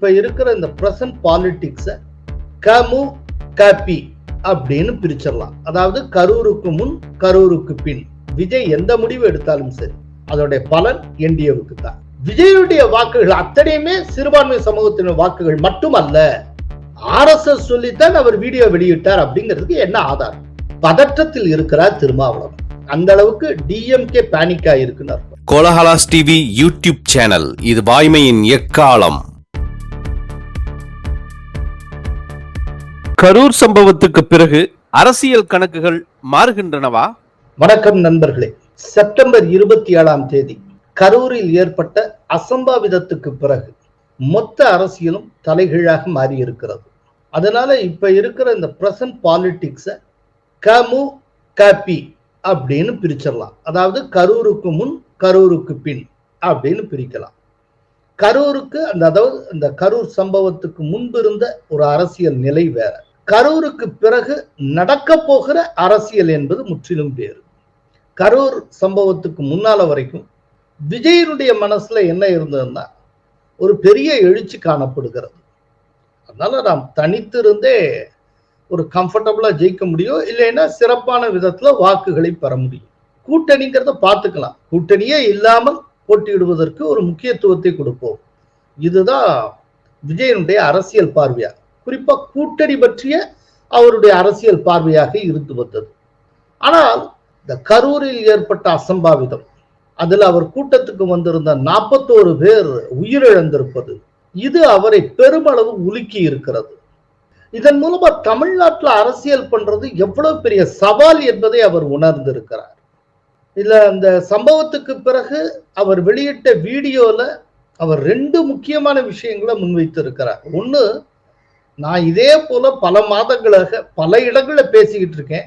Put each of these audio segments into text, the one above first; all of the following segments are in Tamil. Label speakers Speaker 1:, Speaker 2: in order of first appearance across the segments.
Speaker 1: இப்ப இருக்கிற இந்த பிரசன்ட் பாலிடிக்ஸ கமு கபி அப்படின்னு பிரிச்சிடலாம். அதாவது கரூருக்கு முன் கரூருக்கு பின். விஜய் எந்த முடிவு எடுத்தாலும் சரி அதோடைய பலன் என்டிஏவுக்கு தான். விஜயுடைய வாக்குகள் அத்தனையுமே சிறுபான்மை சமூகத்தின் வாக்குகள் மட்டுமல்ல ஆர் எஸ் எஸ் சொல்லித்தான் அவர் வீடியோ வெளியிட்டார் அப்படிங்கிறதுக்கு என்ன ஆதாரம்? பதற்றத்தில் இருக்கிறார் திருமாவளவன். அந்த அளவுக்கு டிஎம்கே பேனிக் ஆயிருக்குன்னு
Speaker 2: கோலஹலாஸ் டிவி யூடியூப் சேனல் இது வாய்மையின் எக்காலம். கரூர் சம்பவத்துக்கு பிறகு அரசியல் கணக்குகள் மாறுகின்றனவா?
Speaker 1: வணக்கம் நண்பர்களே. செப்டம்பர் இருபத்தி ஏழாம் தேதி கரூரில் ஏற்பட்ட அசம்பாவிதத்துக்கு பிறகு மொத்த அரசியலும் தலைகீழாக மாறி இருக்கிறது அதனால இப்ப இருக்கிற இந்த பிரசன்ட் பாலிடிக்ஸ கமு கபி அப்படின்னு பிரிச்சிடலாம். அதாவது கரூருக்கு முன் கரூருக்கு பின் அப்படின்னு பிரிக்கலாம். கரூருக்கு அந்த அதாவது இந்த கரூர் சம்பவத்துக்கு முன்பு இருந்த ஒரு அரசியல் நிலை வேற. கரூருக்கு பிறகு நடக்க போகிற அரசியல் என்பது முற்றிலும் வேறு. கரூர் சம்பவத்துக்கு முன்னால வரைக்கும் விஜயனுடைய மனசுல என்ன இருந்ததுன்னா ஒரு பெரிய எழுச்சி காணப்படுகிறது. அதனால நாம் தனித்திருந்தே ஒரு கம்ஃபர்டபுளா ஜெயிக்க முடியும் இல்லைன்னா சிறப்பான விதத்துல வாக்குகளை பெற முடியும். கூட்டணிங்கிறத பார்த்துக்கலாம். கூட்டணியே இல்லாமல் போட்டியிடுவதற்கு ஒரு முக்கியத்துவத்தை கொடுப்போம். இதுதான் விஜயனுடைய அரசியல் பார்வையா. குறிப்பா கூட்டணி பற்றிய அவருடைய அரசியல் பார்வையாக இருந்து வந்தது. ஆனால் இந்த கரூரில் ஏற்பட்ட அசம்பாவிதம் அதில் அவர் கூட்டத்துக்கு வந்திருந்த நாற்பத்தோரு பேர் உயிரிழந்திருப்பது இது அவரை பெருமளவு உலுக்கி இருக்கிறது. இதன் மூலமா தமிழ்நாட்டில் அரசியல் பண்றது எவ்வளவு பெரிய சவால் என்பதை அவர் உணர்ந்திருக்கிறார். இதுல அந்த சம்பவத்துக்கு பிறகு அவர் வெளியிட்ட வீடியோல அவர் ரெண்டு முக்கியமான விஷயங்களை முன்வைத்திருக்கிறார். ஒன்று நான் இதே போல பல மாதங்களாக பல இடங்கள்ல பேசிக்கிட்டு இருக்கேன்.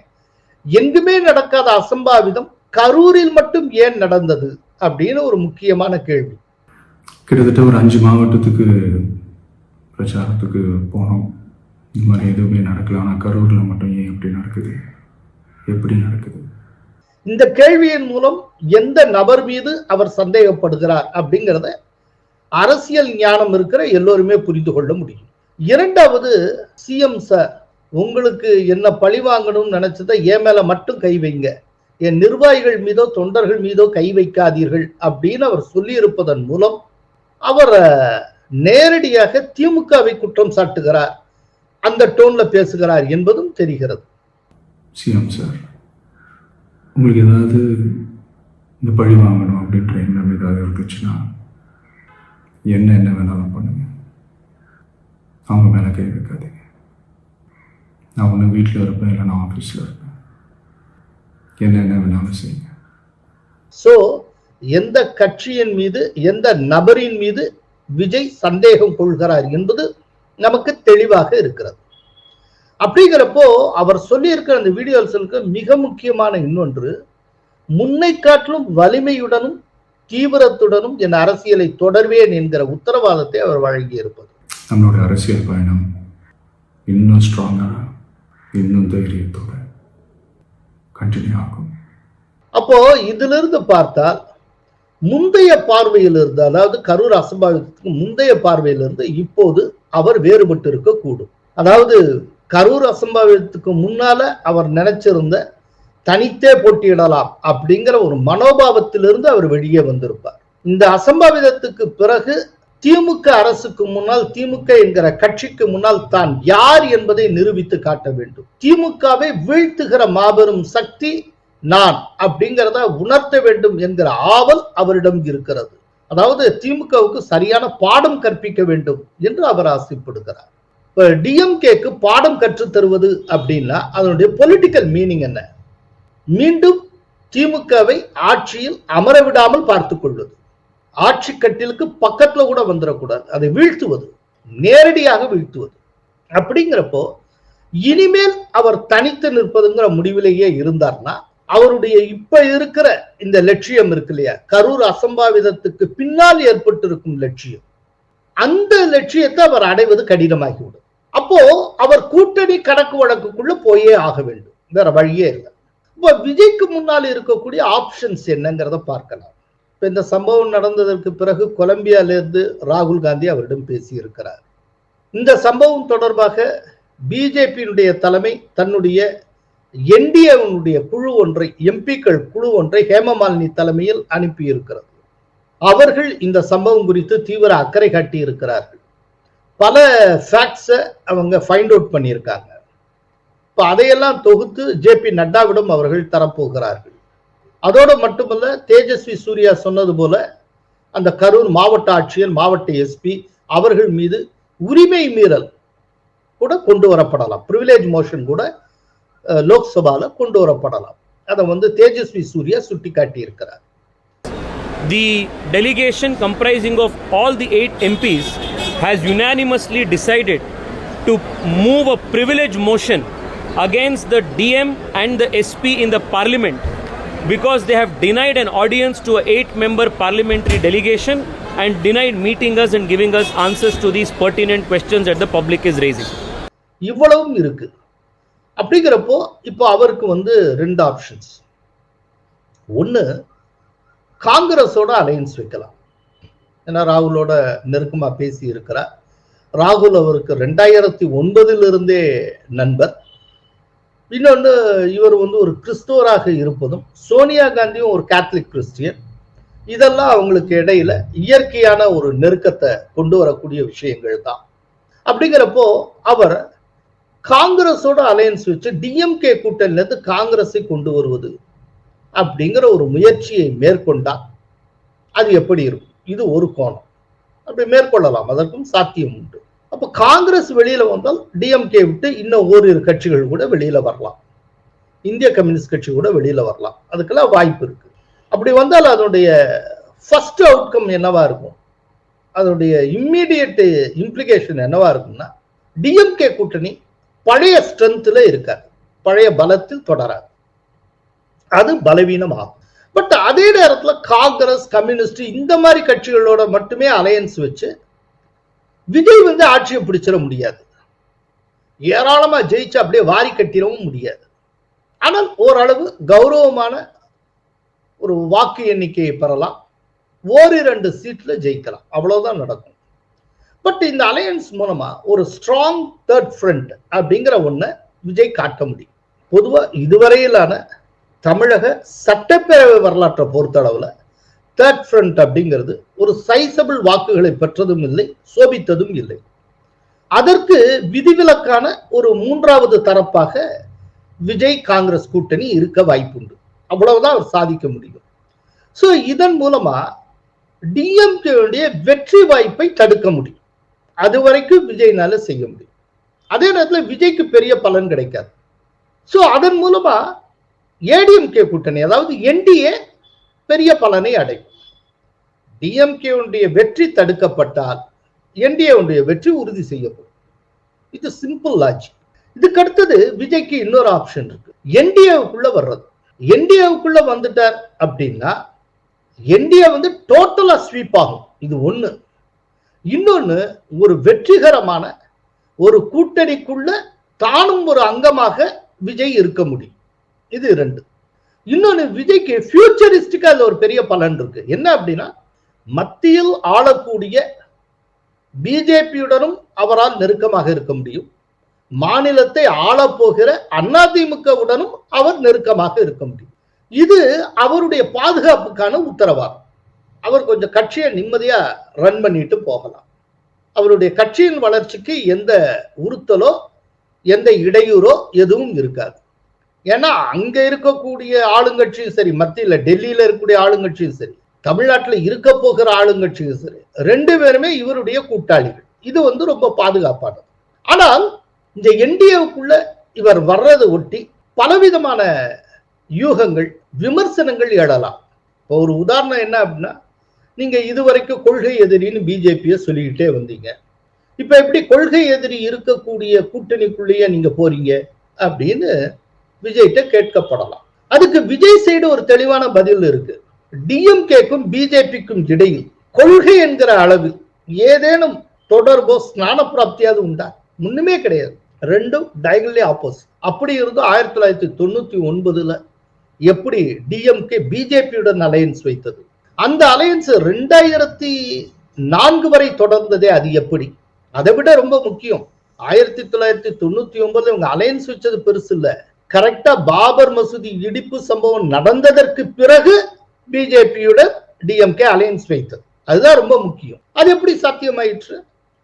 Speaker 1: எங்குமே நடக்காத அசம்பாவிதம் கரூரில் மட்டும் ஏன் நடந்தது அப்படின்னு ஒரு முக்கியமான கேள்வி.
Speaker 3: கிட்டத்தட்ட ஒரு அஞ்சு மாவட்டத்துக்கு பிரச்சாரத்துக்கு போனோம். இந்த மாதிரி எதுவுமே நடக்கல. ஆனால் கரூரில் மட்டும் ஏன் இப்படி நடக்குது? எப்படி நடக்குது?
Speaker 1: இந்த கேள்வியின் மூலம் எந்த நபர் மீது அவர் சந்தேகப்படுகிறார் அப்படிங்கிறத அரசியல் ஞானம் இருக்கிற எல்லோருமே புரிந்து கொள்ள முடியும். இரண்டாவது சிஎம் சார் உங்களுக்கு என்ன பழி வாங்கணும்னு நினைச்சதை என் மேல மட்டும் கை வைங்க. என் நிர்வாகிகள் மீதோ தொண்டர்கள் மீதோ கை வைக்காதீர்கள் அப்படின்னு அவர் சொல்லியிருப்பதன் மூலம் அவர் நேரடியாக திமுகவை குற்றம் சாட்டுகிறார். அந்த டோன்ல பேசுகிறார் என்பதும் தெரிகிறது.
Speaker 3: சிஎம் சார் உங்களுக்கு ஏதாவது இந்த பழி வாங்கணும் அப்படின்ற எண்ணம் ஏதாவது இருந்துச்சுன்னா என்ன என்ன வேணாலும் பண்ணுங்க. அவங்க மேலே கை வைக்காதீங்க. நான் ஒன்று வீட்டில் இருப்பேன் இல்லை நான் ஆஃபீஸில் இருப்பேன். என்னென்ன வேணாலும் செய்யுங்க.
Speaker 1: சோ எந்த கட்சியின் மீது எந்த நபரின் மீது விஜய் சந்தேகம் கொள்கிறார் என்பது நமக்கு தெளிவாக இருக்கிறது. அப்படிங்கிறப்போ அவர் சொல்லியிருக்கிற அந்த வீடியோஸ்களுக்கு மிக முக்கியமான இன்னொன்று முன்னை காட்டிலும் வலிமையுடனும் தீவிரத்துடனும் என் அரசியலை தொடர்வேன் என்கிற உத்தரவாதத்தை அவர் வழங்கியிருப்பது.
Speaker 3: நம்மளுடைய அரசியல் பயணம் இன்னும் ஸ்ட்ராங்காக இன்னும் தைரியத்தோட கண்டினியூ ஆகும்.
Speaker 1: அப்போ இதிலிருந்து பார்த்தால் முந்தைய பார்வையிலிருந்து அதாவது கரூர் அசம்பாவிதத்துக்கு முந்தைய பார்வையிலிருந்து இப்போது அவர் வேறுபட்டு இருக்கக்கூடும் அதாவது கரூர் அசம்பாவிதத்துக்கு முன்னால அவர் நினைச்சிருந்த தனித்தே போட்டியிடலாம் அப்படிங்கிற ஒரு மனோபாவத்திலிருந்து அவர் வெளியே வந்திருப்பார். இந்த அசம்பாவிதத்துக்கு பிறகு திமுக அரசுக்கு முன்னால் திமுக என்கிற கட்சிக்கு முன்னால் தான் யார் என்பதை நிரூபித்து காட்ட வேண்டும். திமுகவை வீழ்த்துகிற மாபெரும் சக்தி நான் அப்படிங்கிறத உணர்த்த வேண்டும் என்கிற ஆவல் அவரிடம் இருக்கிறது. அதாவது திமுகவுக்கு சரியான பாடம் கற்பிக்க வேண்டும் என்று அவர் ஆசைப்படுகிறார். இப்ப டிஎம்கேக்கு பாடம் கற்றுத் தருவது அப்படின்னா அதனுடைய பொலிட்டிக்கல் மீனிங் என்ன? மீண்டும் திமுகவை ஆட்சியில் அமர விடாமல் பார்த்துக் கொள்வது. ஆட்சி கட்டிலுக்கு பக்கத்துல கூட வந்துடக்கூடாது அதை வீழ்த்துவது நேரடியாக வீழ்த்துவது. அப்படிங்கிறப்போ இனிமேல் அவர் தனித்து நிற்பதுங்கிற முடிவிலேயே இருந்தார்னா அவருடைய இப்ப இருக்கிற இந்த லட்சியம் இருக்கு இல்லையா? கரூர் அசம்பாவிதத்துக்கு பின்னால் ஏற்பட்டிருக்கும் லட்சியம். அந்த லட்சியத்தை அவர் அடைவது கடினமாகிவிடும். அப்போ அவர் கூட்டணி கணக்கு வழக்குக்குள்ள போயே ஆக வேண்டும். வேற வழியே இல்லை. இப்ப விஜய்க்கு முன்னால் இருக்கக்கூடிய ஆப்ஷன்ஸ் என்னங்கிறத பார்க்கலாம். இப்போ இந்த சம்பவம் நடந்ததற்கு பிறகு கொலம்பியாவிலிருந்து ராகுல் காந்தி அவரிடம் பேசியிருக்கிறார். இந்த சம்பவம் தொடர்பாக பிஜேபியினுடைய தலைமை தன்னுடைய என்டிஏனுடைய குழு ஒன்றை எம்பிக்கள் குழு ஒன்றை ஹேமமாலினி தலைமையில் அனுப்பியிருக்கிறது. அவர்கள் இந்த சம்பவம் குறித்து தீவிர அக்கறை காட்டி இருக்கிறார்கள் பல ஃபேக்ட்ஸை அவங்க ஃபைண்ட் அவுட் பண்ணியிருக்காங்க. இப்போ அதையெல்லாம் தொகுத்து ஜே பி நட்டாவிடம் அவர்கள் தரப்போகிறார்கள். அதோடு மட்டுமல்ல தேஜஸ்வி சூர்யா சொன்னது போல அந்த கரூர் மாவட்ட ஆட்சியர் மாவட்ட எஸ்பி அவர்கள் மீது உரிமை மீறல் கூட கொண்டு வரப்படலாம். ப்ரிவிலேஜ் மோஷன் கூட லோக்சபாவில் லோக்சபால கொண்டு வரப்படலாம். அதை வந்து தேஜஸ்வி சூர்யா சுட்டி காட்டியிருக்கிறார்
Speaker 4: The delegation comprising of all the eight MPs has unanimously decided to move a privilege motion against the DM and the SP in the parliament because they have denied an audience to an eight member parliamentary delegation and denied meeting us and giving us answers to these pertinent questions that the public is raising.
Speaker 1: இவ்வளவும் இருக்கு அப்படிங்கிறப்போ இப்போ அவருக்கு வந்து ரெண்டு ஆப்ஷன்ஸ் ஒன்று காங்கிரஸோட அலையன்ஸ் வைக்கலாம் ஏன்னா ராகுலோட நெருக்கமாக பேசி இருக்கிறார் ராகுல் அவருக்கு ரெண்டாயிரத்தி ஒன்பதிலிருந்தே நண்பர் இன்னொன்று இவர் வந்து ஒரு கிறிஸ்துவராக இருப்பதும் சோனியா காந்தியும் ஒரு கேத்தலிக் கிறிஸ்டியன் இதெல்லாம் அவங்களுக்கு இடையில இயற்கையான ஒரு நெருக்கத்தை கொண்டு வரக்கூடிய விஷயங்கள் தான். அப்படிங்கிறப்போ அவர் காங்கிரஸோட அலையன்ஸ் வச்சு டிஎம்கே கூட்டணியிலிருந்து காங்கிரஸை கொண்டு வருவது அப்படிங்கிற ஒரு முயற்சியை மேற்கொண்டால் அது எப்படி இருக்கும்? இது ஒரு கோணம். அப்படி மேற்கொள்ளலாம். அதற்கும் சாத்தியம் உண்டு. அப்போ காங்கிரஸ் வெளியில வந்தால் டிஎம்கே விட்டு இன்னும் ஓரிரு கட்சிகள் கூட வெளியில வரலாம். இந்திய கம்யூனிஸ்ட் கட்சி கூட வெளியில வரலாம். அதுக்கெல்லாம் வாய்ப்பு இருக்கு. அப்படி வந்தால் அதனுடைய ஃபர்ஸ்ட் அவுட்கம் என்னவா இருக்கும்? அதனுடைய இம்மீடியட் இம்ப்ளிகேஷன் என்னவா இருக்கும்னா டிஎம்கே கூட்டணி பழைய ஸ்ட்ரென்த்தில் இருக்காது. பழைய பலத்தில் தொடராது. அது பலவீனம் ஆகும் பட் அதே நேரத்தில் காங்கிரஸ் கம்யூனிஸ்ட் இந்த மாதிரி கட்சிகளோட மட்டுமே அலையன்ஸ் வச்சு விஜய் வந்து ஆட்சியை பிடிச்சிட முடியாது. ஏராளமா ஜெயிச்சு அப்படியே வாரி கட்டிடவும் முடியாது. ஆனால் ஓரளவு கௌரவமான ஒரு வாக்கு எண்ணிக்கையை பெறலாம். ஓரிரண்டு சீட்ல ஜெயிக்கலாம். அவ்வளவுதான் நடக்கும். பட் இந்த அலையன்ஸ் மூலமா ஒரு ஸ்ட்ராங் தேர்ட் ஃப்ரண்ட் அப்படிங்கிற ஒன்றை விஜய் காட்ட முடியும். பொதுவாக இதுவரையிலான தமிழக சட்டப்பேரவை வரலாற்றை பொறுத்தளவில் தேர்ட் ஃப்ரண்ட் அப்படிங்கிறது ஒரு சைசபிள் வாக்குகளை பெற்றதும் இல்லை சோபித்ததும் இல்லை. அதற்கு விதிவிலக்கான ஒரு மூன்றாவது தரப்பாக விஜய் காங்கிரஸ் கூட்டணி இருக்க வாய்ப்புண்டு. அவ்வளவுதான் அவர் சாதிக்க முடியும். ஸோ இதன் மூலமா டிஎம்கேவுடைய வெற்றி வாய்ப்பை தடுக்க முடியும். அது வரைக்கும் விஜய்னால செய்ய முடியும். அதே நேரத்தில் விஜய்க்கு பெரிய பலன் கிடைக்காது. ஸோ அதன் மூலமா ஏடிஎம்கே கூட்டணி அதாவது என்டிஏ பெரிய பலனை அடையும். டிஎம்கேவுடைய வெற்றி தடுக்கப்பட்டால் என்டிஏவுடைய வெற்றி உறுதி செய்யப்படும். இது சிம்பிள் லாஜிக் இதுக்கு அடுத்தது விஜய்க்கு இன்னொரு ஆப்ஷன் இருக்கு. என்டிஏவுக்குள்ள வர்றது. என்டிஏவுக்குள்ள வந்துட்டார் அப்படின்னா என்டிஏ வந்து டோட்டலா ஸ்வீப் ஆகும். இது ஒண்ணு. இன்னொன்னு ஒரு வெற்றிகரமான ஒரு கூட்டணிக்குள்ள தானும் ஒரு அங்கமாக விஜய் இருக்க முடியும். இது ரெண்டு இன்னொன்னு விஜய்க்கு ஃபியூச்சரிஸ்டிக்கா அது ஒரு பெரிய பலன் இருக்கு. என்ன அப்படின்னா மத்தியில் ஆளக்கூடிய பிஜேபியுடனும் அவரால் நெருக்கமாக இருக்க முடியும். மாநிலத்தை ஆளப்போகிற அதிமுகவுடனும் அவர் நெருக்கமாக இருக்க முடியும். இது அவருடைய பாதுகாப்புக்கான உத்தரவாதம். அவர் கொஞ்சம் கட்சியை நிம்மதியா ரன் பண்ணிட்டு போகலாம். அவருடைய கட்சியின் வளர்ச்சிக்கு எந்த உறுத்தலோ எந்த இடையூறோ எதுவும் இருக்காது. ஏன்னா அங்க இருக்கக்கூடிய ஆளுங்கட்சியும் சரி மத்தியில் டெல்லியில இருக்கக்கூடிய ஆளுங்கட்சியும் சரி தமிழ்நாட்டுல இருக்க போகிற ஆளுங்கட்சி ரெண்டு பேருமே இவருடைய கூட்டாளிகள். இது வந்து ரொம்ப பாதுகாப்பானது. ஆனால் இந்த என்டிஏவுக்குள்ள இவர் வர்றதை ஒட்டி பலவிதமான யூகங்கள் விமர்சனங்கள் எழலாம். இப்போ ஒரு உதாரணம் என்ன அப்படின்னா நீங்க இதுவரைக்கும் கொள்கை எதிரின்னு பிஜேபியை சொல்லிக்கிட்டே வந்தீங்க. இப்ப எப்படி கொள்கை எதிரி இருக்கக்கூடிய கூட்டணிக்குள்ளேயே நீங்க போறீங்க அப்படின்னு விஜய்கிட்ட கேட்கப்படலாம். அதுக்கு விஜய் சைடு ஒரு தெளிவான பதில் இருக்கு. டிஎம்கேக்கும் பிஜேபிக்கும் இடையில் கொள்கை என்கிற அளவில் ஏதேனும் தொடர்போ ஸ்நான பிராப்தியாவது உண்டா? முன்னுமே கிடையாது. ரெண்டும் டயகனலி ஆப்போசிட் அப்படி இருந்தும் ஆயிரத்தி தொள்ளாயிரத்தி தொண்ணூத்தி ஒன்பதுல எப்படி டிஎம்கே பிஜேபியுடன் அலையன்ஸ் வைத்தது? அந்த அலையன்ஸ் ரெண்டாயிரத்தி நான்கு வரை தொடர்ந்ததே அது எப்படி? அதை விட ரொம்ப முக்கியம். ஆயிரத்தி தொள்ளாயிரத்தி தொண்ணூத்தி ஒன்பதுல இவங்க அலையன்ஸ் வச்சது பெருசு இல்ல. கரெக்டா பாபர் மசூதி இடிப்பு சம்பவம் நடந்ததற்கு பிறகு பிஜேபியோட டிஎம்கே அலையன்ஸ் வைத்தது அதுதான் ரொம்ப முக்கியம். அது எப்படி சாத்தியமாயிற்று?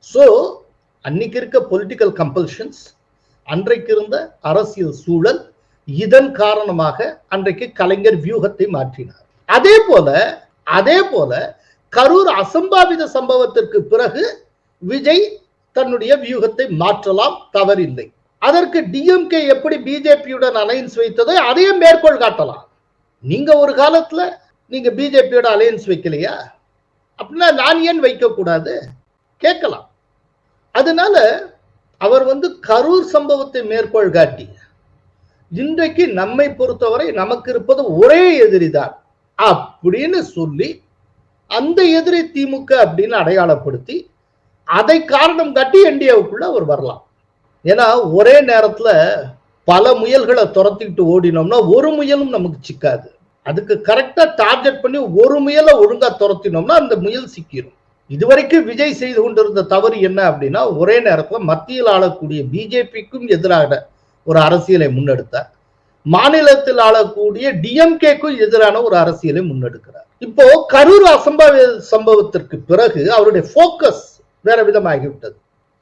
Speaker 1: ஸோ அன்னைக்கு இருக்க பொலிட்டிக்கல் கம்பல்ஷன்ஸ் அன்றைக்கு இருந்த அரசியல் சூழல் இதன் காரணமாக அன்றைக்கு கலைஞர் வியூகத்தை மாற்றினார். அதே போல அதே போல கரூர் அசம்பாவித சம்பவத்திற்கு பிறகு விஜய் தன்னுடைய வியூகத்தை மாற்றலாம் தவறில்லை. அதற்கு டிஎம்கே எப்படி பிஜேபியுடன் அலையன்ஸ் வைத்ததோ அதையும் மேற்கோள் காட்டலாம். நீங்க ஒரு காலத்துல நீங்க பிஜேபியோட அலையன்ஸ் வைக்கலையா? அப்படின்னா நான் ஏன் வைக்கக்கூடாது? கேட்கலாம். அதனால அவர் வந்து கரூர் சம்பவத்தை மேற்கோள் காட்டி இன்றைக்கு நம்மை பொறுத்தவரை நமக்கு இருப்பது ஒரே எதிரிதான் அப்படின்னு சொல்லி அந்த எதிரி திமுக அப்படின்னு அடையாளப்படுத்தி அதை காரணம் காட்டி என்டிஏவுக்குள்ள அவர் வரலாம். ஏன்னா ஒரே நேரத்துல பல முயல்களை துரத்திக்கிட்டு ஓடினோம்னா ஒரு முயலும் நமக்கு சிக்காது. அதுக்கு கரெக்டா டார்கெட் பண்ணி ஒரு முயலை ஒழுங்கா துரத்தினோம்னா அந்த முயல் சிக்கிடும் இதுவரைக்கும் விஜய் செய்து கொண்டிருந்த தவறு என்ன அப்படின்னா ஒரே நேரத்தில் மத்தியில் ஆளக்கூடிய பிஜேபிக்கும் எதிராக ஒரு அரசியலை முன்னெடுத்தார். மாநிலத்தில் ஆளக்கூடிய டிஎம்கேக்கும் எதிரான ஒரு அரசியலை முன்னெடுக்கிறார். இப்போ கரூர் அசம்பாவி சம்பவத்திற்கு பிறகு அவருடைய போக்கஸ் வேற விதமாகிவிட்டது.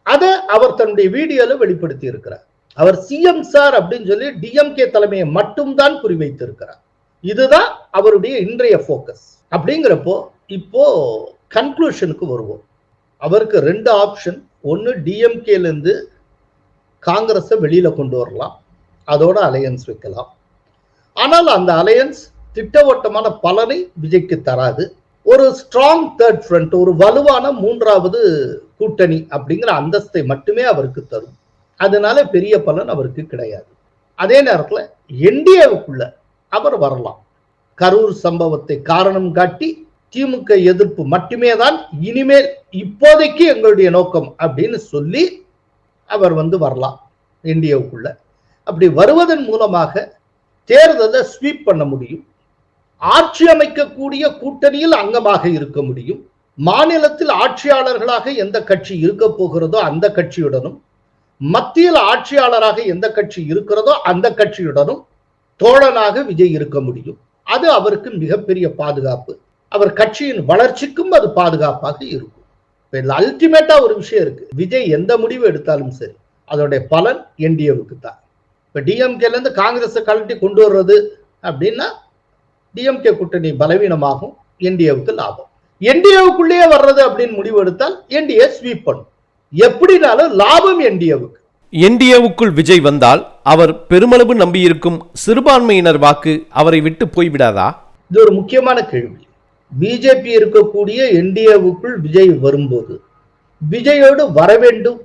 Speaker 1: அதை அவர் தன்னுடைய வீடியோல வெளிப்படுத்தி இருக்கிறார். அவர் சிஎம் சார் அப்படின்னு சொல்லி டிஎம்கே தலைமையை மட்டும்தான் குறிவைத்திருக்கிறார். இதுதான் அவருடைய இன்றைய போக்கஸ் அப்படிங்கிறப்போ இப்போ கன்க்ளூஷனுக்கு வருவோம். அவருக்கு ரெண்டு ஆப்ஷன் ஒன்று டிஎம்கேலேருந்து காங்கிரஸை வெளியில் கொண்டு வரலாம். அதோட அலையன்ஸ் வைக்கலாம். ஆனால் அந்த அலையன்ஸ் திட்டவட்டமான பலனை விஜய்க்கு தராது. ஒரு ஸ்ட்ராங் தேர்ட் ஃப்ரண்ட் ஒரு வலுவான மூன்றாவது கூட்டணி அப்படிங்கிற அந்தஸ்தை மட்டுமே அவருக்கு தரும். அதனால பெரிய பலன் அவருக்கு கிடையாது. அதே நேரத்தில் என்டிஏவுக்குள்ள அவர் வரலாம். கரூர் சம்பவத்தை காரணம் காட்டி திமுக எதிர்ப்பு மட்டுமே தான் இனிமேல் இப்போதைக்கு எங்களுடைய நோக்கம் அப்படின்னு சொல்லி அவர் வந்து வரலாம் இந்தியாவுக்குள்ள அப்படி வருவதன் மூலமாக தேர்தலை ஸ்வீப் பண்ண முடியும். ஆட்சி அமைக்கக்கூடிய கூட்டணியில் அங்கமாக இருக்க முடியும். மாநிலத்தில் ஆட்சியாளர்களாக எந்த கட்சி இருக்க போகிறதோ அந்த கட்சியுடனும் மத்தியில் ஆட்சியாளராக எந்த கட்சி இருக்கிறதோ அந்த கட்சியுடனும் தோழனாக விஜய் இருக்க முடியும். அது அவருக்கு மிகப்பெரிய பாதுகாப்பு. அவர் கட்சியின் வளர்ச்சிக்கும் அது பாதுகாப்பாக இருக்கும். இப்போ அல்டிமேட்டா ஒரு விஷயம் இருக்கு. விஜய் எந்த முடிவு எடுத்தாலும் சரி அதோடைய பலன் என்டிஏவுக்கு தான். இப்ப டிஎம்கேல இருந்து காங்கிரஸை கழட்டி கொண்டு வர்றது அப்படின்னா டிஎம்கே கூட்டணி பலவீனமாகும் என்டிஏவுக்கு லாபம். என்டிஏவுக்குள்ளேயே வர்றது அப்படின்னு முடிவு எடுத்தால் என்டிஏ ஸ்வீப் பண்ணும். எப்படினாலும் லாபம் என்டிஏவுக்கு.
Speaker 2: என்டிஏவுக்குள் விஜய் வந்தால் அவர் பெருமளவு நம்பியிருக்கும் சிறுபான்மையினர் வாக்கு அவரை விட்டு போய்விடாதா?
Speaker 1: இது ஒரு முக்கியமான கேள்வி. பிஜேபி இருக்கக்கூடிய என்டிஏவுக்குள் விஜய் வரும்போது விஜயோடு வர வேண்டும்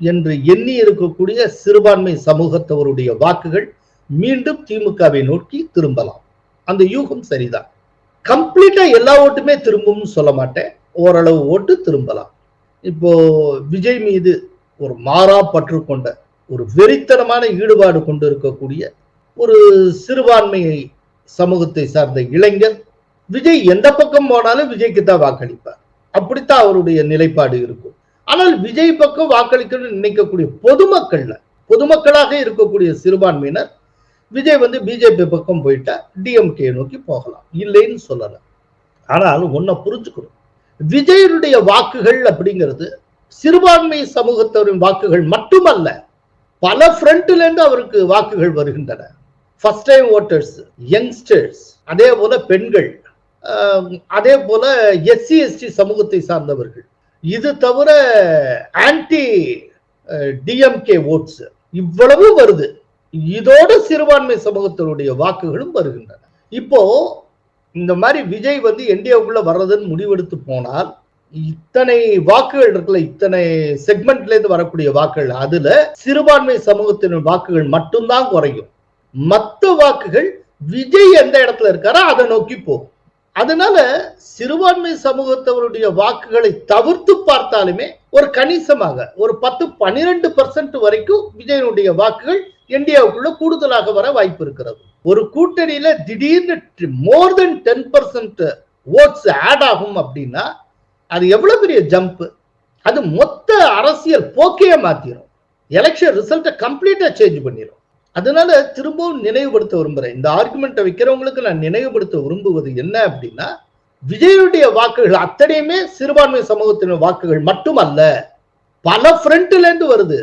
Speaker 1: என்று எண்ணி இருக்கக்கூடிய சிறுபான்மை சமூகத்தவருடைய வாக்குகள் மீண்டும் திமுகவை நோக்கி திரும்பலாம். அந்த யூகம் சரிதான். கம்ப்ளீட்டா எல்லா ஓட்டுமே திரும்பும்னு சொல்ல மாட்டேன். ஓரளவு ஓட்டு திரும்பலாம். இப்போ விஜய் மீது ஒரு மாறா பற்று கொண்ட ஒரு வெறித்தனமான ஈடுபாடு கொண்டு இருக்கக்கூடிய ஒரு சிறுபான்மையை சமூகத்தை சார்ந்த இளைஞர் விஜய் எந்த பக்கம் போனாலும் விஜய்க்கு தான் வாக்களிப்பார். அப்படித்தான் அவருடைய நிலைப்பாடு இருக்கும். ஆனால் விஜய் பக்கம் வாக்களிக்கணும்னு நினைக்கக்கூடிய பொதுமக்கள்ல பொதுமக்களாக இருக்கக்கூடிய சிறுபான்மையினர் விஜய் வந்து பிஜேபி பக்கம் போயிட்டா டிஎம்கே நோக்கி போகலாம். இல்லைன்னு சொல்லல. ஆனால் ஒன்ன புரிஞ்சுக்கணும். விஜயனுடைய வாக்குகள் அப்படிங்கிறது சிறுபான்மை சமூகத்தவரின் வாக்குகள் மட்டுமல்ல பல ஃப்ரண்ட்ல இருந்து அவருக்கு வாக்குகள் வருகின்றன. ஃபர்ஸ்ட் டைம் ஓட்டர்ஸ் யங்ஸ்டர்ஸ் அதே போல பெண்கள் அதே போல எஸ்சி எஸ்டி சமூகத்தை சார்ந்தவர்கள். இது தவிர ஆன்டி டிஎம்கே ஓட்ஸ் இவ்வளவு வருது. இதோட சிறுபான்மை சமூகத்தினுடைய வாக்குகளும் வருகின்றன. இப்போ இந்த மாதிரி விஜய் வந்து என்டிஏவுக்குள்ள வர்றதுன்னு முடிவெடுத்து போனால் இத்தனை வாக்குகள் இருக்குல்ல இத்தனை செக்மெண்ட்ல இருந்து வரக்கூடிய வாக்குகள் அதுல சிறுபான்மை சமூகத்தின் வாக்குகள் மட்டும்தான் குறையும். மற்ற வாக்குகள் விஜய் எந்த இடத்துல இருக்காரோ அதை நோக்கி போகும். அதனால சிறுபான்மை சமூகத்தவருடைய வாக்குகளை தவிர்த்து பார்த்தாலுமே ஒரு கணிசமாக ஒரு பத்து பனிரெண்டு பர்சன்ட் வரைக்கும் விஜயனுடைய வாக்குகள் இந்தியாவுக்குள்ள கூடுதலாக வர வாய்ப்பு இருக்கிறது. ஒரு கூட்டணியில திடீர்னு more than ten percent votes add ஆகும் அப்படின்னா அது எவ்வளவு பெரிய ஜம்ப் அது மொத்த அரசியல் போக்கையே மாத்திரும். எலெக்ஷன் ரிசல்ட்டை கம்ப்ளீட்டா சேஞ்ச் பண்ணிடும் அதனால திரும்பவும் நினைவுபடுத்த விரும்புறேன். இந்த ஆர்குமெண்ட்டை வைக்கிறவங்களுக்கு நான் நினைவுபடுத்த விரும்புவது என்ன அப்படின்னா விஜயுடைய வாக்குகள் அத்தனையுமே சிறுபான்மை சமூகத்தின் வாக்குகள் மட்டுமல்ல பல ஃப்ரண்ட்ல இருந்து வருது.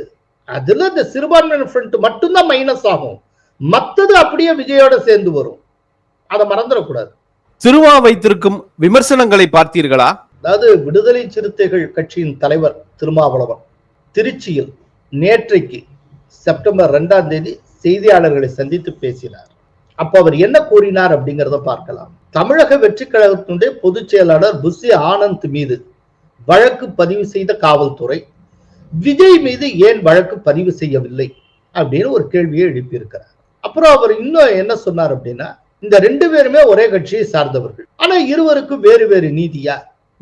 Speaker 1: அதுல இந்த சிறுபான்மையின ஃப்ரண்ட் மட்டும்தான் மைனஸ் ஆகும். மத்தது அப்படியே விஜயோட சேர்ந்து வரும். அதை மறந்துடக்கூடாது.
Speaker 2: சிறுவா வைத்திருக்கும் விமர்சனங்களை பார்த்தீர்களா?
Speaker 1: அதாவது விடுதலை சிறுத்தைகள் கட்சியின் தலைவர் திருமாவளவன் திருச்சியில் நேற்றைக்கு செப்டம்பர் ரெண்டாம் தேதி செய்தியாளர்களை சந்தித்து பேசினார். அப்ப அவர் என்ன கூறினார் அப்படிங்கிறத பார்க்கலாம். தமிழக வெற்றி கழகத்தினுடைய பொதுச் செயலாளர் புஷி ஆனந்த் மீது வழக்கு பதிவு செய்த காவல்துறை விஜய் மீது ஏன் வழக்கு பதிவு செய்யவில்லை அப்படின்னு ஒரு கேள்வியை எழுப்பியிருக்கிறார். அப்புறம் அவர் இன்னும் என்ன சொன்னார் அப்படின்னா இந்த ரெண்டு பேருமே ஒரே கட்சியை சார்ந்தவர்கள். ஆனா இருவருக்கும் வேறு வேறு நீதியா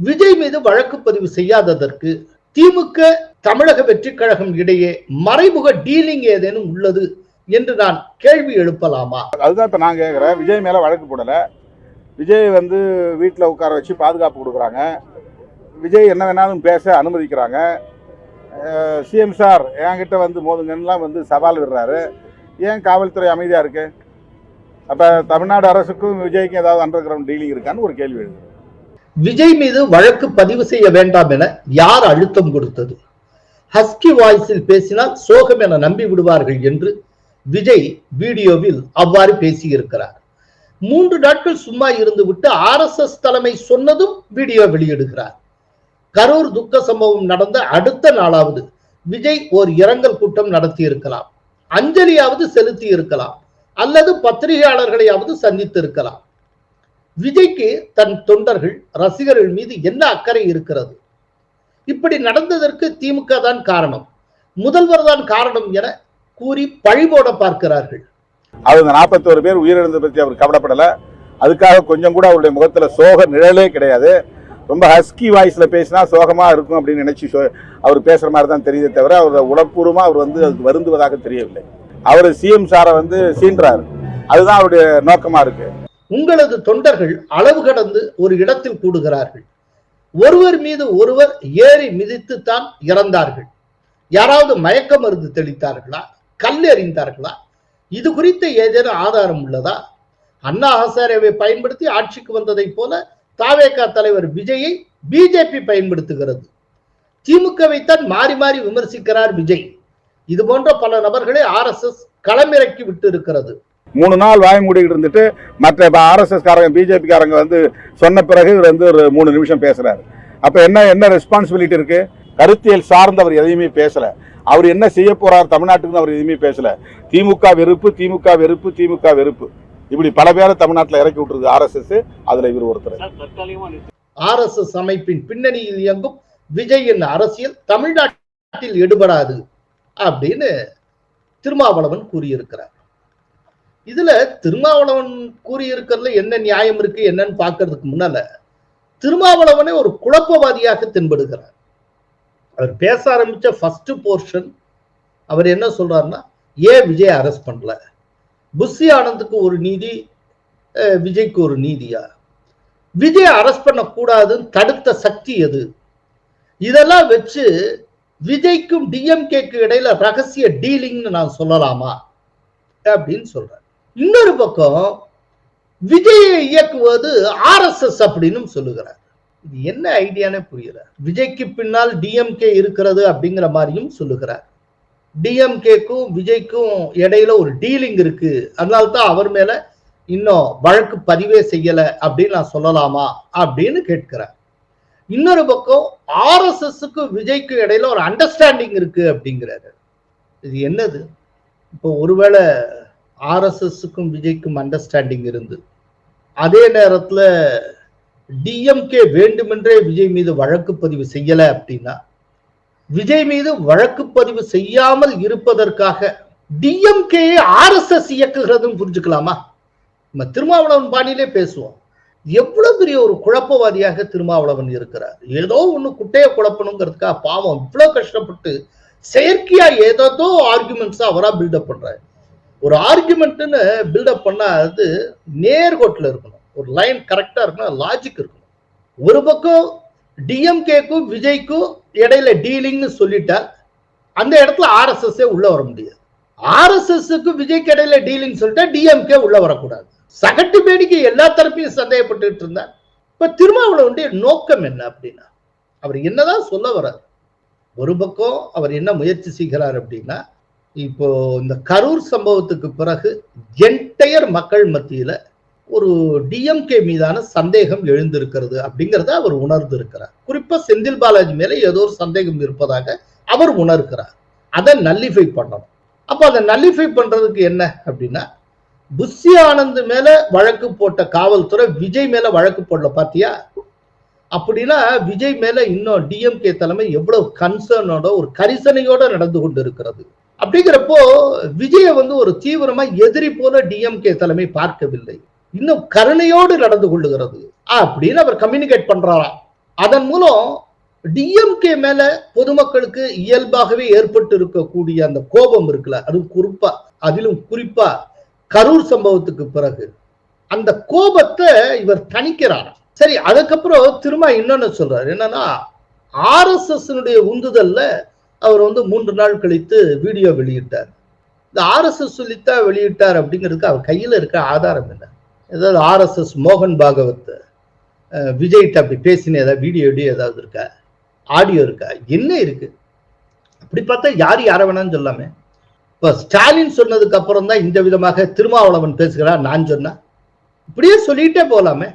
Speaker 1: விஜய் மீது வழக்கு பதிவு செய்யாததற்கு திமுக தமிழக வெற்றி கழகம் இடையே மறைமுக டீலிங் ஏதேனும் உள்ளது என்று நான் கேள்வி எழுப்பலாமா?
Speaker 5: அதுதான் இப்போ நான் கேட்குறேன் விஜய் மேலே வழக்கு போடலை. விஜய் வந்து வீட்டில் உட்கார வச்சு பாதுகாப்பு கொடுக்குறாங்க. விஜய் என்ன வேணாலும் பேச அனுமதிக்கிறாங்க. சிஎம் சார் என்கிட்ட வந்து மோதுங்கன்னுலாம் வந்து சவால் விடுறாரு. ஏன் காவல்துறை அமைதியாக இருக்கு? அப்போ தமிழ்நாடு அரசுக்கும் விஜய்க்கும் ஏதாவது அண்டர் கிரவுண்ட் டீலிங் இருக்கான்னு ஒரு கேள்வி எழுது.
Speaker 1: விஜய் மீது வழக்கு பதிவு செய்ய வேண்டாம் என யார் அழுத்தம் கொடுத்தது? ஹஸ்கி வாய்ஸில் பேசினால் சோகம் என நம்பி விடுவார்கள் என்று விஜய் வீடியோவில் அவ்வாறு பேசியிருக்கிறார். மூன்று நாட்கள் சும்மா இருந்து விட்டு ஆர் எஸ் எஸ் தலைமை சொன்னதும் வீடியோ வெளியிடுகிறார். கரூர் துக்க சம்பவம் நடந்த அடுத்த நாளாவது விஜய் ஓர் இரங்கல் கூட்டம் நடத்தி இருக்கலாம் அஞ்சலியாவது செலுத்தி இருக்கலாம் அல்லது பத்திரிகையாளர்களையாவது சந்தித்து இருக்கலாம் விஜய்க்கு தன் தொண்டர்கள் ரசிகர்கள் மீது என்ன அக்கறை இருக்கிறது? இப்படி நடந்ததற்கு திமுக தான் காரணம். முதல்வர் தான் காரணம் என கூறி பழிபோட பார்க்கிறார்கள்.
Speaker 5: அவர் இந்த நாற்பத்தோரு பேர் உயிரிழந்த பற்றி அவர் கவலைப்படலை. அதுக்காக கொஞ்சம் கூட அவருடைய முகத்தில் சோக நிழலே கிடையாது. ரொம்ப ஹஸ்கி வாய்ஸில் பேசினா சோகமாக இருக்கும் அப்படின்னு நினைச்சு அவர் பேசுகிற மாதிரி தான் தெரியுதே தவிர அவர் உடற்பூர்வமாக அவர் வந்து அதுக்கு வருந்துவதாக தெரியவில்லை. அவர் சிஎம் சாரை வந்து சீன்றார் அதுதான் அவருடைய நோக்கமாக இருக்கு.
Speaker 1: உங்களது தொண்டர்கள் அளவு கடந்து ஒரு இடத்தில் கூடுகிறார்கள். ஒருவர் மீது ஒருவர் ஏறி மிதித்து தான் இறந்தார்கள். யாராவது மயக்க மருந்து தெளித்தார்களா? கல் எறிந்தார்களா? இது குறித்த ஏதேனும் ஆதாரம் உள்ளதா? அண்ணா ஹசாரேவை பயன்படுத்தி ஆட்சிக்கு வந்ததை போல தாவேகா தலைவர் விஜயை பிஜேபி பயன்படுத்துகிறது. திமுகவை தான் மாறி மாறி விமர்சிக்கிறார் விஜய். இது போன்ற பல நபர்களை ஆர் எஸ் எஸ் களமிறக்கி விட்டு இருக்கிறது
Speaker 5: மூணு நாள் வாய் மூடிக்கிட்டு இருந்துட்டு மற்ற இப்போ ஆர்எஸ்எஸ் காரங்க பிஜேபி காரங்க வந்து சொன்ன பிறகு இவர் வந்து ஒரு மூணு நிமிஷம் பேசுறாரு. அப்ப என்ன என்ன ரெஸ்பான்சிபிலிட்டி இருக்கு? கருத்தியல் சார்ந்து அவர் எதையுமே பேசல. அவர் என்ன செய்ய போறார் தமிழ்நாட்டுக்கு அவர் எதுவுமே பேசல. திமுக வெறுப்பு திமுக வெறுப்பு திமுக வெறுப்பு. இப்படி பல பேரை தமிழ்நாட்டில் இறக்கி விட்டுருது ஆர்எஸ்எஸ் அதுல இவர் ஒருத்தர்.
Speaker 1: ஆர்எஸ்எஸ் அமைப்பின் பின்னணியில் இயங்கும் விஜயின் அரசியல் தமிழ்நாட்டில் எடுபடாது அப்படின்னு திருமாவளவன் கூறியிருக்கிறார். இதுல திருமாவளவன் கூறியிருக்கிறதுல என்ன நியாயம் இருக்கு என்னன்னு பாக்குறதுக்கு முன்னால திருமாவளவனே ஒரு குழப்பவாதியாக தென்படுகிறார். அவர் பேச ஆரம்பிச்ச ஃபர்ஸ்ட் போர்ஷன் அவர் என்ன சொல்றாருன்னா ஏன் விஜய் அரெஸ்ட் பண்ணல. புஷி ஆனந்துக்கு ஒரு நீதி விஜய்க்கு ஒரு நீதியா? விஜய் அரெஸ்ட் பண்ணக்கூடாதுன்னு தடுத்த சக்தி எது? இதெல்லாம் வச்சு விஜய்க்கும் டிஎம்கேக்கு இடையில ரகசிய டீலிங்னு நான் சொல்லலாமா? அப்படின்னு சொல்றேன் இன்னொரு பக்கம் விஜயை இயக்குவது ஆர்எஸ்எஸ் அப்படின்னு சொல்லுகிறார். இது என்ன ஐடியானே புரியல. விஜய்க்கு பின்னால் டிஎம்கே இருக்கிறது அப்படிங்கிற மாதிரியும் சொல்லுகிறார். டிஎம்கேக்கும் விஜய்க்கும் இடையில ஒரு டீலிங் இருக்கு. அதனால தான் அவர் மேல இன்னும் வழக்கு பதிவே செய்யல அப்படின்னு நான் சொல்லலாமா அப்படின்னு கேட்கிறேன் இன்னொரு பக்கம் ஆர்எஸ்எஸ்க்கு விஜய்க்கும் இடையில ஒரு அண்டர்ஸ்டாண்டிங் இருக்கு அப்படிங்கிறாரு. இது என்னது? இப்போ ஒருவேளை ஆர்எஸ்எஸ்க்கும் விஜய்க்கும் அண்டர்ஸ்டாண்டிங் இருந்து. அதே நேரத்தில் டிஎம்கே வேண்டுமென்றே விஜய் மீது வழக்கு பதிவு செய்யலை அப்படின்னா விஜய் மீது வழக்கு பதிவு செய்யாமல் இருப்பதற்காக டிஎம்கே ஆர்எஸ்எஸ் இயக்குகிறதுன்னு புரிஞ்சுக்கலாமா? நம்ம திருமாவளவன் பாணியிலே பேசுவோம். எவ்வளவு பெரிய ஒரு குழப்பவாதியாக திருமாவளவன் இருக்கிறார். ஏதோ ஒன்று குட்டையை குழப்பணுங்கிறதுக்காக பாவம் இவ்வளோ கஷ்டப்பட்டு செயற்கையா ஏதோ ஆர்குமெண்ட்ஸாக அவரா பில்டப் பண்றாரு. ஒரு ஆர்குமெண்ட்னு பில்டப் பண்ணா அது நேர்கோட்டில் இருக்கணும். ஒரு லைன் கரெக்டாக இருக்கணும் லாஜிக் இருக்கணும். ஒரு பக்கம் டிஎம்கேக்கும் விஜய்க்கும் இடையில டீலிங்னு சொல்லிட்டா அந்த இடத்துல ஆர்எஸ்எஸ்ஸே உள்ள வர முடியாது. ஆர்எஸ்எஸ்க்கு விஜய்க்கு இடையில டீலிங் சொல்லிட்டா டிஎம்கே உள்ள வரக்கூடாது. சகட்டு பேடிக்கு எல்லா தரப்பையும் சந்தேகப்பட்டுட்டு இருந்தார் இப்ப திருமாவளவனுடைய நோக்கம் என்ன அப்படின்னா அவர் என்னதான் சொல்ல வர்றார் ஒரு பக்கம் அவர் என்ன முயற்சி செய்கிறார் அப்படின்னா இப்போ இந்த கரூர் சம்பவத்துக்கு பிறகு என்டையர் மக்கள் மத்தியில ஒரு டிஎம்கே மீதான சந்தேகம் எழுந்திருக்கிறது அப்படிங்கிறத அவர் உணர்ந்து இருக்கிறார் குறிப்பா செந்தில் பாலாஜி மேல ஏதோ ஒரு சந்தேகம் இருப்பதாக அவர் உணர்கிறார். அதை நல்லிஃபை பண்ணணும். அப்ப அதை நல்லிஃபை பண்றதுக்கு என்ன அப்படின்னா புஷி ஆனந்த் மேல வழக்கு போட்ட காவல்துறை விஜய் மேல வழக்கு போடல பாத்தியா? அப்படின்னா விஜய் மேல இன்னும் டிஎம்கே தலைமை எவ்வளவு கன்சர்னோட ஒரு கரிசனையோட நடந்து கொண்டு இருக்கிறது அப்படிங்கிறப்போ விஜய வந்து ஒரு தீவிரமா எதிரி போல டிஎம்கே தலைமை பார்க்கவில்லை. இன்னும் கருணையோடு நடந்து கொள்ளுகிறது. அப்படின்னு அவர் கம்யூனிகேட் பண்றாராம் அதன் மூலம் டிஎம்கே மேல பொதுமக்களுக்கு இயல்பாகவே ஏற்பட்டு இருக்கக்கூடிய அந்த கோபம் இருக்குல்ல அதுவும் குறிப்பா அதிலும் குறிப்பா கரூர் சம்பவத்துக்கு பிறகு. அந்த கோபத்தை இவர் தணிக்கிறாராம் சரி அதுக்கப்புறம் திரும்ப இன்னொன்னு சொல்றாரு. என்னன்னா ஆர்எஸ்எஸ் உந்துதல்ல அவர் வந்து மூன்று நாள் கழித்து வீடியோ வெளியிட்டார். இந்த ஆர்எஸ்எஸ் சொல்லித்தான் வெளியிட்டார் அப்படிங்கிறதுக்கு அவர் கையில் இருக்க ஆதாரம் என்ன? ஏதாவது ஆர்எஸ்எஸ் மோகன் பாகவத் விஜய்கிட்ட அப்படி பேசின ஏதாவது வீடியோ வீடியோ ஏதாவது இருக்கா? ஆடியோ இருக்கா? என்ன இருக்கு? அப்படி பார்த்தா யார் யாரை வேணாம்னு சொல்லாமே. இப்போ ஸ்டாலின் சொன்னதுக்கு அப்புறம் தான் இந்த விதமாக திருமாவளவன் பேசுகிறார் நான் சொன்னா. இப்படியே சொல்லிட்டே போகலாமே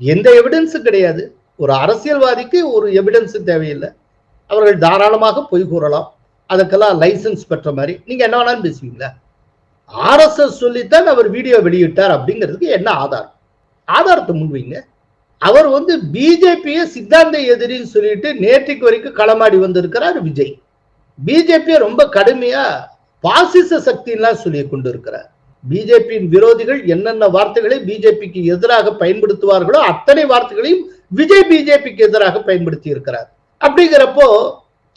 Speaker 1: எந்த எவிடன்ஸும் கிடையாது. ஒரு அரசியல்வாதிக்கு ஒரு எவிடன்ஸும் தேவையில்லை. அவர்கள் தாராளமாக பொய் கூறலாம். அதுக்கெல்லாம் லைசன்ஸ் பெற்ற மாதிரி. நீங்க என்ன வேணாலும் பேசுவீங்களா. ஆர்எஸ்எஸ் சொல்லித்தான் அவர் வீடியோ வெளியிட்டார் அப்படிங்கிறதுக்கு என்ன ஆதாரம்? ஆதாரத்தை முன்வைங்க அவர் வந்து பிஜேபியை சித்தாந்த எதிரின்னு சொல்லிட்டு நேற்றுக்கு வரைக்கும் களமாடி வந்திருக்கிறார் விஜய். பிஜேபியை ரொம்ப கடுமையா பாசிச சக்தின்லாம் சொல்லி கொண்டிருக்கிறார். பிஜேபியின் விரோதிகள் என்னென்ன வார்த்தைகளை பிஜேபிக்கு எதிராக பயன்படுத்துவார்களோ அத்தனை வார்த்தைகளையும் விஜய் பிஜேபிக்கு எதிராக பயன்படுத்தி இருக்கிறார். அப்படிங்கிறப்போ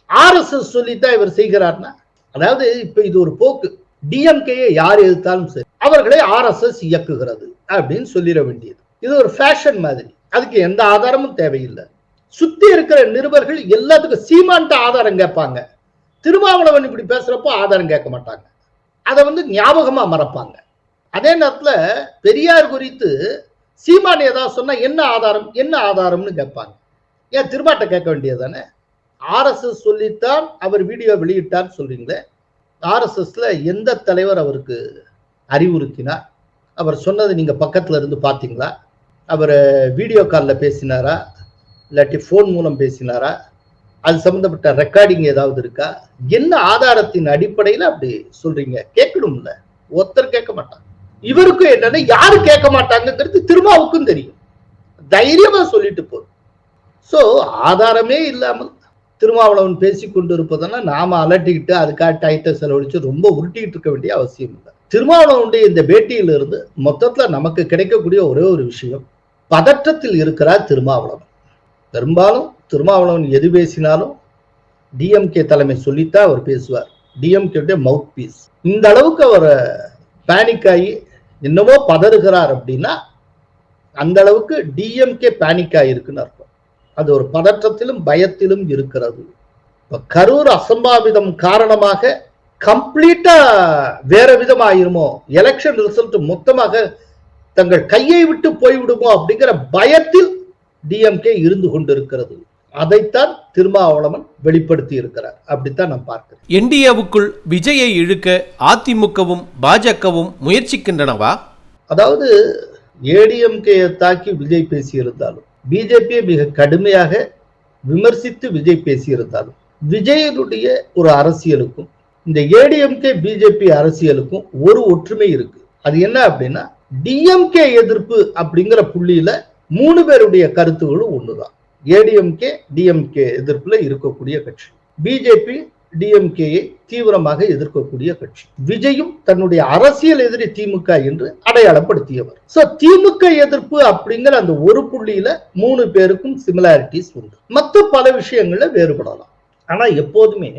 Speaker 1: ஆர்எஸ்எஸ் சொல்லித்தான் இவர் செய்கிறார்னா அதாவது இப்ப இது ஒரு போக்கு. டிஎம்கேயை யார் எதிர்த்தாலும் சரி அவர்களை ஆர்எஸ்எஸ் இயக்குகிறது அப்படின்னு சொல்லிட வேண்டியது. இது ஒரு ஃபேஷன் மாதிரி. அதுக்கு எந்த ஆதாரமும் தேவையில்லை. சுத்தி இருக்கிற நிருபர்கள் எல்லாத்துக்கும் சீமான்ட்ட ஆதாரம் கேட்பாங்க. திருமாவளவன் இப்படி பேசுறப்போ ஆதாரம் கேட்க மாட்டாங்க. அதை வந்து ஞாபகமா மறப்பாங்க. அதே நேரத்துல பெரியார் குறித்து சீமான் ஏதாவது சொன்னா என்ன ஆதாரம் என்ன ஆதாரம்னு கேட்பாங்க. ஏன் திருமாட்ட கேட்க வேண்டியதானே ஆர்எஸ்எஸ் சொல்லித்தான் அவர் வீடியோ வெளியிட்டார் சொல்றீங்களே. ஆர்எஸ்எஸ்ல எந்த தலைவர் அவருக்கு அறிவுறுத்தினார்? அவர் சொன்னதை நீங்க பக்கத்துல இருந்து பாத்தீங்களா அவர் வீடியோ காலில் பேசினாரா? இல்லாட்டி ஃபோன் மூலம் பேசினாரா? அது சம்மந்தப்பட்ட ரெக்கார்டிங் ஏதாவது இருக்கா? என்ன ஆதாரத்தின் அடிப்படையில் அப்படி சொல்றீங்க? கேட்கணும்ல. ஒருத்தர் கேட்க மாட்டாங்க இவருக்கும் என்னன்னா யாரு கேட்க மாட்டாங்கிறது திருமாவுக்கும் தெரியும். தைரியமா சொல்லிட்டு போதும் ஸோ ஆதாரமே இல்லாமல் திருமாவளவன் பேசி கொண்டு இருப்பதெல்லாம் நாம அலட்டிக்கிட்டு அதுக்காக டயத்தை செலவழிச்சு ரொம்ப உருட்டிக்கிட்டு இருக்க வேண்டிய அவசியம் இல்லை. திருமாவளவனுடைய இந்த பேட்டியிலிருந்து மொத்தத்தில் நமக்கு கிடைக்கக்கூடிய ஒரே ஒரு விஷயம் பதற்றத்தில் இருக்கிறார் திருமாவளவன். பெரும்பாலும் திருமாவளவன் எது பேசினாலும் டிஎம்கே தலைமை சொல்லித்தான் அவர் பேசுவார். டிஎம்கேடைய மவுத் பீஸ் இந்த அளவுக்கு அவர் பேனிக் ஆகி என்னவோ பதறுகிறார் அப்படின்னா அந்த அளவுக்கு டிஎம்கே பேனிக் ஆகியிருக்குன்னு அர்த்தம். அது ஒரு பதற்றத்திலும் பயத்திலும் இருக்கிறது. இப்ப கரூர் அசம்பாவிதம் காரணமாக கம்ப்ளீட்டா வேற விதம் ஆயிருமோ எலெக்ஷன் ரிசல்ட் மொத்தமாக தங்கள் கையை விட்டு போய்விடுமோ அப்படிங்கிற பயத்தில் டிஎம்கே இருந்து கொண்டிருக்கிறது. அதைத்தான் திருமாவளவன் வெளிப்படுத்தி இருக்கிறார் அப்படித்தான் நான் பார்க்கிறேன்.
Speaker 2: என்டிஏவுக்குள் விஜயை இழுக்க அதிமுகவும் பாஜகவும் முயற்சிக்கின்றனவா?
Speaker 1: அதாவது ஏடிஎம்கே தாக்கி விஜய் பேசியிருந்தாலும் பிஜேபியை மிக கடுமையாக விமர்சித்து விஜய் பேசியிருந்தாலும் விஜயனுடைய ஒரு அரசியலுக்கும் இந்த ஏடிஎம்கே பிஜேபி அரசியலுக்கும் ஒரு ஒற்றுமை இருக்கு. அது என்ன அப்படின்னா டிஎம்கே எதிர்ப்பு அப்படிங்கிற புள்ளியில மூணு பேருடைய கருத்துகளும் ஒண்ணுதான். ஏடிஎம்கே டிஎம்கே எதிர்ப்புல இருக்கக்கூடிய கட்சி. பிஜேபி டிஎம்கேயை தீவிரமாக எதிர்க்கக்கூடிய கட்சி. விஜயும் தன்னுடைய அரசியல் எதிரி திமுக என்று அடையாளப்படுத்தியவர். சோ திமுக எதிர்ப்பு அப்படிங்கிற அந்த ஒரு புள்ளியில மூணு பேருக்கும் சிமிலாரிட்டிஸ் உண்டு. மற்ற பல விஷயங்கள்ல வேறுபடலாம். ஆனா எப்போதுமே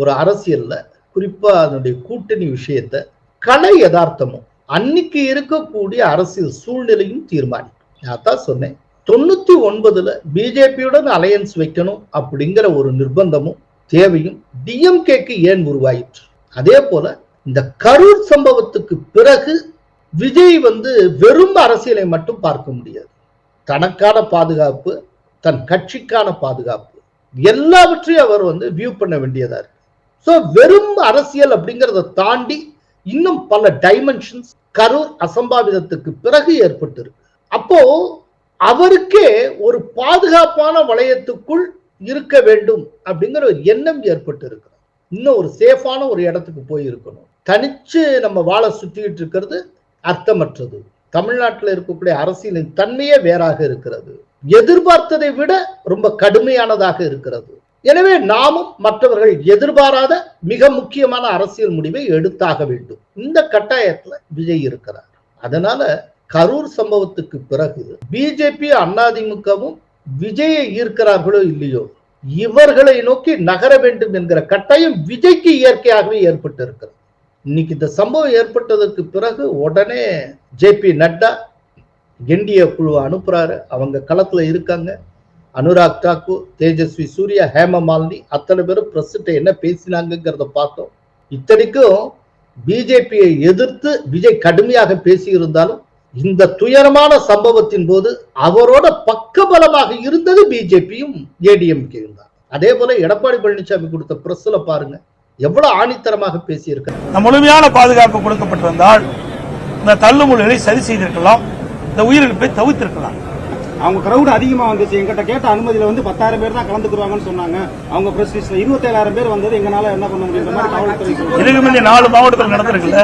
Speaker 1: ஒரு அரசியல்ல குறிப்பா அதனுடைய கூட்டணி விஷயத்த கலை யதார்த்தமும் அன்னைக்கு இருக்கக்கூடிய அரசியல் சூழ்நிலையும் தீர்மானிக்கும். நான் தான் சொன்னேன். தொண்ணூத்தி ஒன்பதுல பிஜேபியுடன் அலையன்ஸ் வைக்கணும் அப்படிங்கிற ஒரு நிர்பந்தமும் தேவையும் டிஎம்கேக்கு ஏன் உருவாயிற்று? அதே போல இந்த கரூர் சம்பவத்துக்கு பிறகு விஜய் வந்து வெறும் அரசியலை மட்டும் பார்க்க முடியாது. தனக்கான பாதுகாப்பு தன் கட்சிக்கான பாதுகாப்பு எல்லாவற்றையும் அவர் வந்து வியூ பண்ண வேண்டியதா இருக்கு. ஸோ வெறும் அரசியல் அப்படிங்கிறத தாண்டி இன்னும் பல டைமென்ஷன்ஸ் கரூர் அசம்பாவிதத்துக்கு பிறகு ஏற்பட்டு இருக்கு அப்போ அவருக்கே ஒரு பாதுகாப்பான வளையத்துக்குள் இருக்க வேண்டும் அப்படிங்கிற ஒரு எண்ணம் ஏற்பட்டு இருக்கிறோம் இன்னும் ஒரு சேஃபான ஒரு இடத்துக்கு போய் இருக்கணும் தனிச்சு நம்ம வாழ சுற்றிக்கிட்டு இருக்கிறது அர்த்தமற்றது. தமிழ்நாட்டில் இருக்கக்கூடிய அரசியலின் தன்மையே வேறாக இருக்கிறது. எதிர்பார்த்ததை விட ரொம்ப கடுமையானதாக இருக்கிறது. எனவே நாமும் மற்றவர்கள் எதிர்பாராத மிக முக்கியமான அரசியல் முடிவை எடுத்தாக வேண்டும். இந்த கட்டாயத்துல விஜய் இருக்கிறார். அதனால கரூர் சம்பவத்துக்கு பிறகு பிஜேபி அதிமுகவும் விஜயை ஈர்க்கிறார்களோ இல்லையோ? இவர்களை நோக்கி நகர வேண்டும் என்கிற கட்டாயம் விஜய்க்கு இயற்கையாகவே ஏற்பட்டு இருக்கிறது இன்னைக்கு இந்த சம்பவம் ஏற்பட்டதற்கு பிறகு உடனே ஜே பி நட்டா என்டிஏ குழுவை அனுப்புறாரு. அவங்க களத்துல இருக்காங்க. அனுராக் தாக்கூர் தேஜஸ்வி சூர்யா ஹேம மாலினி அத்தனை பேரும் பிரசிட்ட என்ன பேசினாங்கிறத பார்த்தோம். இத்தனைக்கும் பிஜேபியை எதிர்த்து விஜய் கடுமையாக பேசியிருந்தாலும் இந்த துயரமான சம்பவத்தின் போது அவரோட பக்கபலமாக இருந்தது பிஜேபியும் ஏடிஎம்கேயும் தான். அதே போல எடப்பாடி பழனிசாமி கொடுத்த பிரஸ்ல பாருங்க எவ்வளவு ஆணித்தரமாக பேசியிருக்காரு.
Speaker 6: இந்த முழுமையான பாதுகாப்பு கொடுக்கப்பட்டிருந்தால் இந்த தள்ளுமுள்களை சரி செய்திருக்கலாம் இந்த உயிரிழப்பை தவிர்த்திருக்கலாம்.
Speaker 7: அவங்க கிரௌட் அதிகமா வந்துச்சு. எங்கிட்ட கேட்ட அனுமதியில வந்து பத்தாயிரம் பேர் தான் கலந்துக்குறாங்கன்னு சொன்னாங்க. அவங்க பிரஸ் லிஸ்ட்ல இருபத்தேழாயிரம் பேர் வந்தது. எங்களால என்ன பண்ண முடியுன்ற மாதிரி காவல்துறை சொல்லுது.
Speaker 6: இதுக்கு முந்தைய நாலு மாவட்டத்தில் நடந்திருக்குல்ல?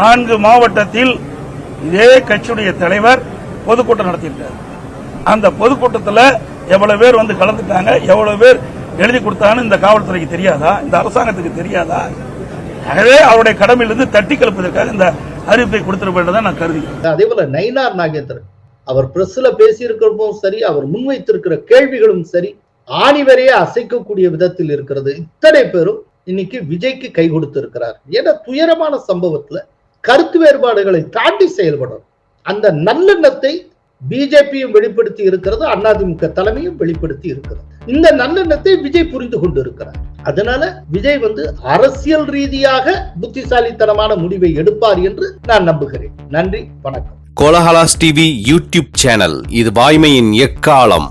Speaker 6: நான்கு மாவட்டத்தில் இதே கட்சியுடைய தலைவர் பொதுக்கூட்டம் நடத்தியிருக்காரு. அந்த பொதுக்கூட்டத்தில் எவ்வளவு பேர் வந்து கலந்துட்டாங்க எவ்வளவு பேர் எழுதி கொடுத்தாங்கன்னு இந்த காவல்துறைக்கு தெரியாதா? இந்த அரசாங்கத்துக்கு தெரியாதா? ஆகவே அவருடைய கடமையிலிருந்து தட்டி கலப்பதற்காக இந்த அறிவிப்பை கொடுத்திருப்பதை நான் கருதுகிறேன்.
Speaker 1: அதே போல நயினார் நாகேந்திரன் அவர் பிரஸ்ல பேசியிருக்கிறதும் சரி அவர் முன்வைத்திருக்கிற கேள்விகளும் சரி ஆணிவரையே அசைக்கக்கூடிய விதத்தில் இருக்கிறது. இத்தனை பேரும் இன்னைக்கு விஜய்க்கு கை கொடுத்திருக்கிறார். ஏன்னா துயரமான சம்பவத்துல கருத்து வேறுபாடுகளை தாண்டி செயல்படும் அந்த நல்லெண்ணத்தை பிஜேபியும் வெளிப்படுத்தி இருக்கிறது அதிமுக தலைமையும் வெளிப்படுத்தி இருக்கிறது. இந்த நல்லெண்ணத்தை விஜய் புரிந்து கொண்டு இருக்கிறார் அதனால விஜய் வந்து அரசியல் ரீதியாக புத்திசாலித்தனமான முடிவை எடுப்பார் என்று நான் நம்புகிறேன். நன்றி வணக்கம்.
Speaker 2: கோலஹலாஸ் டிவி யூடியூப் சேனல் இது வாய்மையின் எக்காலம்.